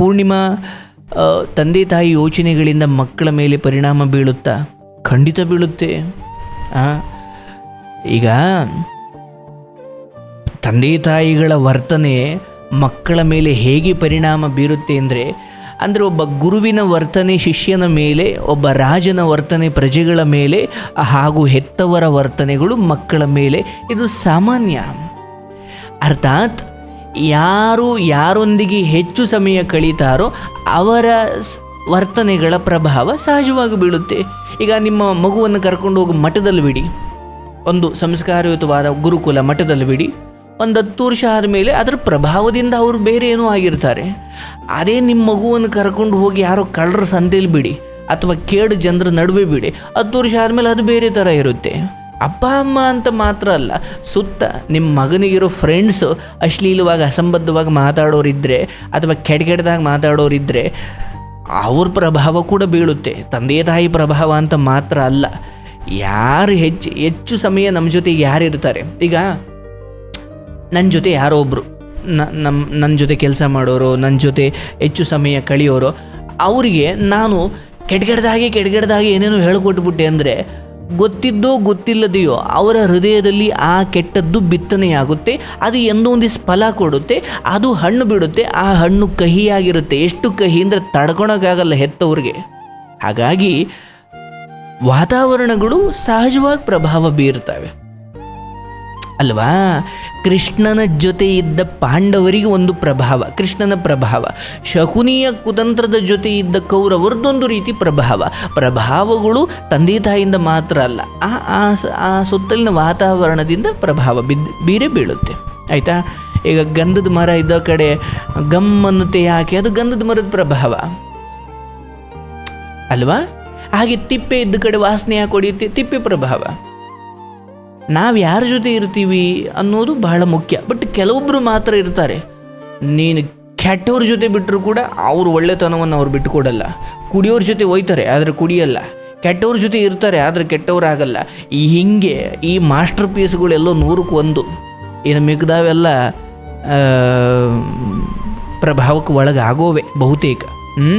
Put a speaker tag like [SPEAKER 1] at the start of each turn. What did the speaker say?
[SPEAKER 1] ಪೂರ್ಣಿಮಾ ತಂದೆ ತಾಯಿ ಯೋಚನೆಗಳಿಂದ ಮಕ್ಕಳ ಮೇಲೆ ಪರಿಣಾಮ ಬೀಳುತ್ತಾ? ಖಂಡಿತ ಬೀಳುತ್ತೆ. ಈಗ ತಂದೆ ತಾಯಿಗಳ ವರ್ತನೆ ಮಕ್ಕಳ ಮೇಲೆ ಹೇಗೆ ಪರಿಣಾಮ ಬೀರುತ್ತೆ ಅಂದರೆ ಅಂದರೆ ಒಬ್ಬ ಗುರುವಿನ ವರ್ತನೆ ಶಿಷ್ಯನ ಮೇಲೆ, ಒಬ್ಬ ರಾಜನ ವರ್ತನೆ ಪ್ರಜೆಗಳ ಮೇಲೆ, ಹಾಗೂ ಹೆತ್ತವರ ವರ್ತನೆಗಳು ಮಕ್ಕಳ ಮೇಲೆ. ಇದು ಸಾಮಾನ್ಯ. ಅರ್ಥಾತ್ ಯಾರು ಯಾರೊಂದಿಗೆ ಹೆಚ್ಚು ಸಮಯ ಕಳೀತಾರೋ ಅವರ ವರ್ತನೆಗಳ ಪ್ರಭಾವ ಸಹಜವಾಗಿ ಬೀಳುತ್ತೆ. ಈಗ ನಿಮ್ಮ ಮಗುವನ್ನು ಕರ್ಕೊಂಡು ಹೋಗಿ ಮಠದಲ್ಲಿ ಬಿಡಿ. ಒಂದು ಸಂಸ್ಕಾರಯುತವಾದ ಗುರುಕುಲ ಮಠದಲ್ಲಿ ಬಿಡಿ. ಒಂದು ಹತ್ತು ವರ್ಷ ಆದಮೇಲೆ ಅದರ ಪ್ರಭಾವದಿಂದ ಅವರು ಬೇರೆ ಏನೋ ಆಗಿರ್ತಾರೆ. ಅದೇ ನಿಮ್ಮ ಮಗುವನ್ನು ಕರ್ಕೊಂಡು ಹೋಗಿ ಯಾರೋ ಕಳ್ಳರ ಸಂತೆಯಲ್ಲಿ ಬಿಡಿ. ಅಥವಾ ಕೇಡು ಜನರ ನಡುವೆ ಬಿಡಿ. ಹತ್ತು ವರ್ಷ ಆದಮೇಲೆ ಅದು ಬೇರೆ ಥರ ಇರುತ್ತೆ. ಅಪ್ಪ ಅಮ್ಮ ಅಂತ ಮಾತ್ರ ಅಲ್ಲ, ಸುತ್ತ ನಿಮ್ಮ ಮಗನಿಗಿರೋ ಫ್ರೆಂಡ್ಸು ಅಶ್ಲೀಲವಾಗಿ, ಅಸಂಬದ್ಧವಾಗಿ ಮಾತಾಡೋರಿದ್ದರೆ ಅಥವಾ ಕೆಟ್ಟ ಕೆಟ್ಟದಾಗಿ ಮಾತಾಡೋರಿದ್ದರೆ ಅವ್ರ ಪ್ರಭಾವ ಕೂಡ ಬೀಳುತ್ತೆ. ತಂದೆ ತಾಯಿ ಪ್ರಭಾವ ಅಂತ ಮಾತ್ರ ಅಲ್ಲ. ಯಾರು ಹೆಚ್ಚು ಹೆಚ್ಚು ಸಮಯ ನಮ್ಮ ಜೊತೆಗೆ ಯಾರು ಇರ್ತಾರೆ? ಈಗ ನನ್ನ ಜೊತೆ ಯಾರೋ ಒಬ್ಬರು ನಮ್ಮ ನನ್ನ ಜೊತೆ ಕೆಲಸ ಮಾಡೋರು ನನ್ನ ಜೊತೆ ಹೆಚ್ಚು ಸಮಯ ಕಳೆಯೋರು, ಅವರಿಗೆ ನಾನು ಕೆಟ್ಗೆಡ್ದಾಗೆ ಕೆಟ್ಗೆಡ್ದಾಗೆ ಏನೇನೋ ಹೇಳ್ಕೊಟ್ಬಿಟ್ಟೆ ಅಂದರೆ ಗೊತ್ತಿದ್ದೋ ಗೊತ್ತಿಲ್ಲದೆಯೋ ಅವರ ಹೃದಯದಲ್ಲಿ ಆ ಕೆಟ್ಟದ್ದು ಬಿತ್ತನೆಯಾಗುತ್ತೆ, ಅದು ಎಂದೋ ಒಂದಿಷ್ಟು ಫಲ ಕೊಡುತ್ತೆ, ಅದು ಹಣ್ಣು ಬಿಡುತ್ತೆ, ಆ ಹಣ್ಣು ಕಹಿಯಾಗಿರುತ್ತೆ. ಎಷ್ಟು ಕಹಿ ಅಂದರೆ ತಡ್ಕೊಳಕ್ಕಾಗಲ್ಲ ಹೆತ್ತವ್ರಿಗೆ. ಹಾಗಾಗಿ ವಾತಾವರಣಗಳು ಸಹಜವಾಗಿ ಪ್ರಭಾವ ಬೀರ್ತವೆ. ಅಲ್ವಾ? ಕೃಷ್ಣನ ಜೊತೆ ಇದ್ದ ಪಾಂಡವರಿಗೆ ಒಂದು ಪ್ರಭಾವ, ಕೃಷ್ಣನ ಪ್ರಭಾವ. ಶಕುನಿಯ ಕುತಂತ್ರದ ಜೊತೆ ಇದ್ದ ಕೌರವರದೊಂದು ರೀತಿ ಪ್ರಭಾವ. ಪ್ರಭಾವಗಳು ತಂದೆ ತಾಯಿಯಿಂದ ಮಾತ್ರ ಅಲ್ಲ, ಆ ಆ ಸುತ್ತಲಿನ ವಾತಾವರಣದಿಂದ ಪ್ರಭಾವ ಬಿದ್ದು ಬೀರೆ ಬೀಳುತ್ತೆ. ಆಯಿತಾ? ಈಗ ಗಂಧದ ಮರ ಇದ್ದ ಕಡೆ ಗಮ್ ಅನ್ನುತ್ತೆ ಯಾಕೆ ಅದು ಗಂಧದ ಮರದ ಪ್ರಭಾವ. ಅಲ್ವಾ? ಹಾಗೆ ತಿಪ್ಪೆ ಇದ್ದ ಕಡೆ ವಾಸನೆ ಯಾಕೆ ಹೊಡೆಯುತ್ತೆ ತಿಪ್ಪೆ ಪ್ರಭಾವ. ನಾವು ಯಾರ ಜೊತೆ ಇರ್ತೀವಿ ಅನ್ನೋದು ಬಹಳ ಮುಖ್ಯ. ಬಟ್ ಕೆಲವೊಬ್ಬರು ಮಾತ್ರ ಇರ್ತಾರೆ. ನೀನು ಕೆಟ್ಟವ್ರ ಜೊತೆ ಬಿಟ್ಟರು ಕೂಡ ಅವ್ರ ಒಳ್ಳೆತನವನ್ನು ಅವ್ರು ಬಿಟ್ಟುಕೊಡಲ್ಲ ಕುಡಿಯೋರ ಜೊತೆ ಒಯ್ತಾರೆ, ಆದರೆ ಕುಡಿಯಲ್ಲ. ಕೆಟ್ಟವ್ರ ಜೊತೆ ಇರ್ತಾರೆ, ಆದರೆ ಕೆಟ್ಟವರಾಗಲ್ಲ ಈ ಹಿಂಗೆ ಈ ಮಾಸ್ಟರ್ ಪೀಸ್ಗಳೆಲ್ಲೋ ನೂರಕ್ಕೆ ಒಂದು. ಇನ್ನು ಮಿಗ್ದಾವೆಲ್ಲ ಪ್ರಭಾವಕ್ಕೆ ಒಳಗಾಗೋವೆ ಬಹುತೇಕ. ಹ್ಞೂ